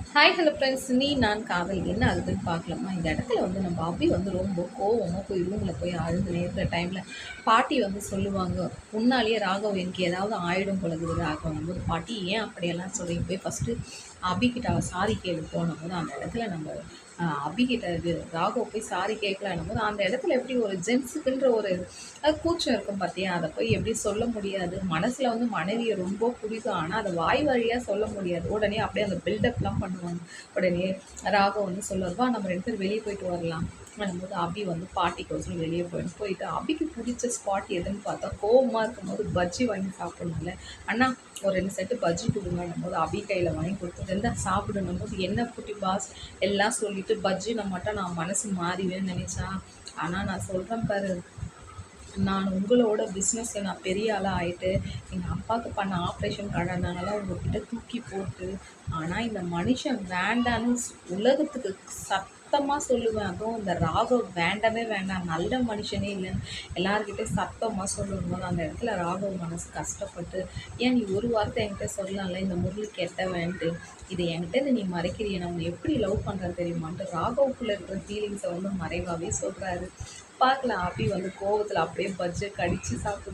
Hi hello friends நீ நான் காதல். என்ன ஆகுதுன்னு பார்க்கலாமா? இந்த இடத்துல வந்து நம்ம அபி வந்து ரொம்ப கோவமாக போய் ரூமில் போய் அழுது இருக்கிற டைமில் பாட்டி வந்து சொல்லுவாங்க உன்னாலேயே ராகவ் எனக்கு ஏதாவது ஆயிடும் பொழுது ராகவன் போது பாட்டி ஏன் அப்படியெல்லாம் சொல்லி போய் ஃபஸ்ட்டு அபிகிட்ட அவள் சாரி கேளு போனபோது அந்த இடத்துல நம்ம அபிகிட்ட இது ராகோ போய் சாரி கேட்கலான்னும் போது அந்த இடத்துல எப்படி ஒரு ஜென்ஸுக்குன்ற ஒரு கூச்சம் இருக்கும் பார்த்தியா அதை போய் எப்படி சொல்ல முடியாது? மனசில் வந்து மனைவியை ரொம்ப பிடிக்கும் ஆனால் அதை வாய் வழியாக சொல்ல முடியாது. உடனே அப்படியே அந்த பில்டப்லாம் பண்ணுவாங்க. உடனே ராகோ வந்து சொல்லுவா நம்ம ரெண்டு பேர் வெளியே போயிட்டு வரலாம். பண்ணும்போது அபி வந்து பாட்டிக்கோசரம் வெளியே போயிடும் போயிட்டு அபிக்கு பிடிச்ச ஸ்பாட் எதுன்னு பார்த்தா கோவமாக இருக்கும்போது பஜ்ஜி வாங்கி சாப்பிடணும்ல. அண்ணா ஒரு ரெண்டு செட்டு பஜ்ஜி கொடுங்கன்னும் போது அபி கையில் வாங்கி கொடுத்து வந்து சாப்பிடணும். போது என்ன குட்டி பாஸ் எல்லாம் சொல்லிவிட்டு பஜ்ஜினை மட்டும் நான் மனசு மாறிவேன்னு நினச்சா? ஆனால் நான் சொல்கிறேன் பாரு நான் உங்களோட பிஸ்னஸில் நான் பெரிய ஆளாக ஆகிட்டு எங்கள் அப்பாவுக்கு பண்ண ஆப்ரேஷன் கடனாலாம் உங்ககிட்ட தூக்கி போட்டு ஆனால் இந்த மனுஷன் வேண்டான்னு உலகத்துக்கு சத் சத்தமாக சொல்லுவேன். அதுவும் இந்த ராகவ் வேண்டவே வேண்டாம். நல்ல மனுஷனே இல்லைன்னு எல்லாருக்கிட்டே சத்தமாக சொல்லும்போது அந்த இடத்துல ராகவ் மனசு கஷ்டப்பட்டு ஏன் நீ ஒரு வார்த்தை என்கிட்ட சொல்லலாம்ல? இந்த முரளி கெட்டவன்ட்டு. இது என்கிட்ட நீ மறைக்கிறிய? நான் எப்படி லவ் பண்ணுறது தெரியுமான்ட்டு ராகவுக்குள்ளே இருக்கிற ஃபீலிங்ஸை வந்து மறைவாகவே சொல்கிறாரு பார்க்கலாம். அபி வந்து கோவத்தில் அப்படியே பஜ்ஜை கடித்து சாப்பிட்டு